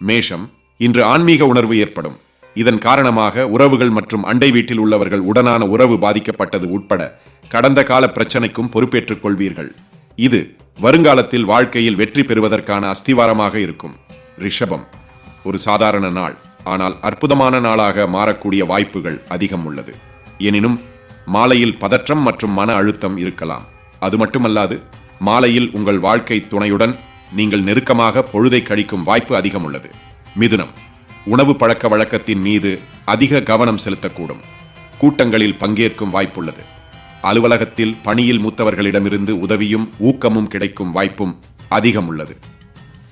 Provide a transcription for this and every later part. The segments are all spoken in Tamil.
மேஷம் இன்று ஆன்மீக உணர்வு ஏற்படும். இதன் காரணமாக உறவுகள் மற்றும் அண்டை வீட்டில் உள்ளவர்கள் உடனான உறவு பாதிக்கப்பட்டது உட்பட கடந்த கால பிரச்சனைக்கும் பொறுப்பேற்றுக் கொள்வீர்கள். இது வருங்காலத்தில் வாழ்க்கையில் வெற்றி பெறுவதற்கான அஸ்திவாரமாக இருக்கும். ரிஷபம் ஒரு சாதாரண நாள் ஆனால் அற்புதமான நாளாக மாறக்கூடிய வாய்ப்புகள் அதிகம் உள்ளது. எனினும் மாலையில் பதற்றம் மற்றும் மன அழுத்தம் இருக்கலாம். அது மட்டுமல்லாது மாலையில் உங்கள் வாழ்க்கை துணையுடன் நீங்கள் நெருக்கமாக பொழுதை கழிக்கும் வாய்ப்பு அதிகம் உள்ளது மிதுனம். உணவு பழக்க வழக்கத்தின் மீது அதிக கவனம் செலுத்தக்கூடும். கூட்டங்களில் பங்கேற்கும் வாய்ப்புள்ளது. அலுவலகத்தில் பணியில் மூத்தவர்களிடமிருந்து உதவியும் ஊக்கமும் கிடைக்கும் வாய்ப்பும் அதிகம் உள்ளது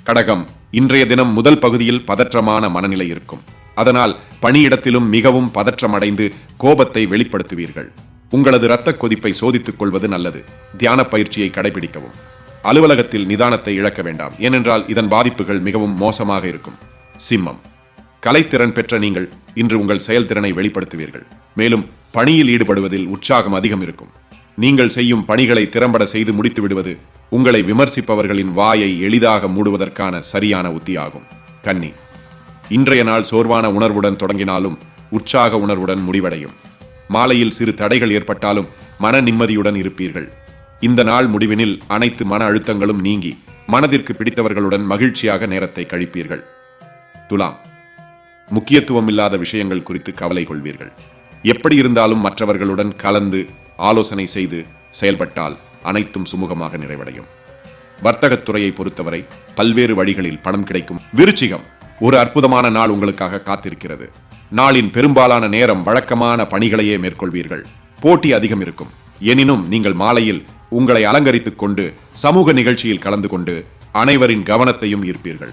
கடகம். இன்றைய தினம் முதல் பகுதியில் பதற்றமான மனநிலை இருக்கும். அதனால் பணியிடத்திலும் மிகவும் பதற்றமடைந்து கோபத்தை வெளிப்படுத்துவீர்கள். உங்களது இரத்த கொதிப்பை சோதித்துக் கொள்வது நல்லது. தியான பயிற்சியை கடைபிடிக்கவும். அலுவலகத்தில் நிதானத்தை இழக்க வேண்டாம். ஏனென்றால் இதன் பாதிப்புகள் மிகவும் மோசமாக இருக்கும். சிம்மம். கலைத்திறன் பெற்ற நீங்கள் இன்று உங்கள் செயல்திறனை வெளிப்படுத்துவீர்கள். மேலும் பணியில் ஈடுபடுவதில் உற்சாகம் அதிகம் இருக்கும். நீங்கள் செய்யும் பணிகளை திறம்பட செய்து முடித்து விடுவது உங்களை விமர்சிப்பவர்களின் வாயை எளிதாக மூடுவதற்கான சரியான உத்தியாகும். கன்னி. இன்றைய நாள் சோர்வான உணர்வுடன் தொடங்கினாலும் உற்சாக உணர்வுடன் முடிவடையும். மாலையில் சிறு தடைகள் ஏற்பட்டாலும் மன நிம்மதியுடன் இருப்பீர்கள். இந்த நாள் முடிவினில் அனைத்து மன அழுத்தங்களும் நீங்கி மனதிற்கு பிடித்தவர்களுடன் மகிழ்ச்சியாக நேரத்தை கழிப்பீர்கள். துலாம். முக்கியத்துவம் இல்லாத விஷயங்கள் குறித்து கவலை கொள்வீர்கள். எப்படி இருந்தாலும் மற்றவர்களுடன் கலந்து ஆலோசனை செய்து செயல்பட்டால் அனைத்தும் சுமூகமாக நிறைவடையும். வர்த்தகத்துறையை பொறுத்தவரை பல்வேறு வழிகளில் பணம் கிடைக்கும். விருச்சிகம். ஒரு அற்புதமான நாள் உங்களுக்காக காத்திருக்கிறது. நாளின் பெரும்பாலான நேரம் வழக்கமான பணிகளையே மேற்கொள்வீர்கள். போட்டி அதிகம் இருக்கும். எனினும் நீங்கள் மாலையில் உங்களை அலங்கரித்துக் கொண்டு சமூக நிகழ்ச்சியில் கலந்து கொண்டு அனைவரின் கவனத்தையும் ஈர்ப்பீர்கள்.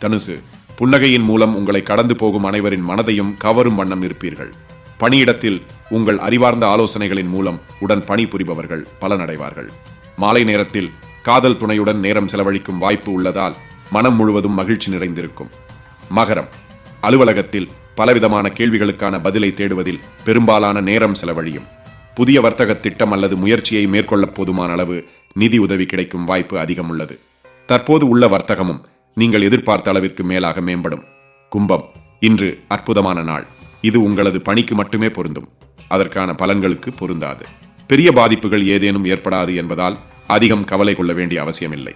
தனுசு புன்னகையின் மூலம் உங்களை கடந்து போகும் அனைவரின் மனதையும் கவரும் வண்ணம் இருப்பீர்கள். பணியிடத்தில் உங்கள் அறிவார்ந்த ஆலோசனைகளின் மூலம் உடன் பணிபுரிபவர்கள் பலனடைவார்கள். மாலை நேரத்தில் காதல் துணையுடன் நேரம் செலவழிக்கும் வாய்ப்பு உள்ளதால் மனம் முழுவதும் மகிழ்ச்சி நிறைந்திருக்கும். மகரம் அலுவலகத்தில் பலவிதமான கேள்விகளுக்கான பதிலை தேடுவதில் பெரும்பாலான நேரம் செலவழியும். புதிய வர்த்தக திட்டம் அல்லது முயற்சியை மேற்கொள்ள போதுமான அளவு நிதி உதவி கிடைக்கும் வாய்ப்பு அதிகம் உள்ளது தற்போது உள்ள வர்த்தகமும் நீங்கள் எதிர்பார்த்த அளவிற்கு மேலாக மேம்படும். கும்பம் இன்று அற்புதமான நாள். இது உங்களது பணிக்கு மட்டுமே பொருந்தும். அதற்கான பலன்களுக்கு பொருந்தாது. பெரிய பாதிப்புகள் ஏதேனும் ஏற்படாது என்பதால் அதிகம் கவலை கொள்ள வேண்டிய அவசியமில்லை.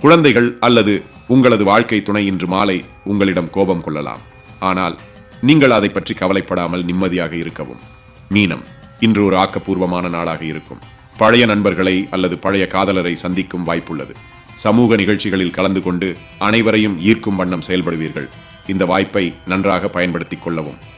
குழந்தைகள் அல்லது உங்களது வாழ்க்கை துணை இன்று மாலை உங்களிடம் கோபம் கொள்ளலாம். ஆனால் நீங்கள் அதை பற்றி கவலைப்படாமல் நிம்மதியாக இருக்கவும். மீனம் இன்று ஒரு ஆக்கப்பூர்வமான நாளாக இருக்கும். பழைய நண்பர்களை அல்லது பழைய காதலரை சந்திக்கும் வாய்ப்புள்ளது. சமூக நிகழ்ச்சிகளில் கலந்து கொண்டு அனைவரையும் ஈர்க்கும் வண்ணம் செயல்படுவீர்கள். இந்த வாய்ப்பை நன்றாக பயன்படுத்திக் கொள்ளவும்.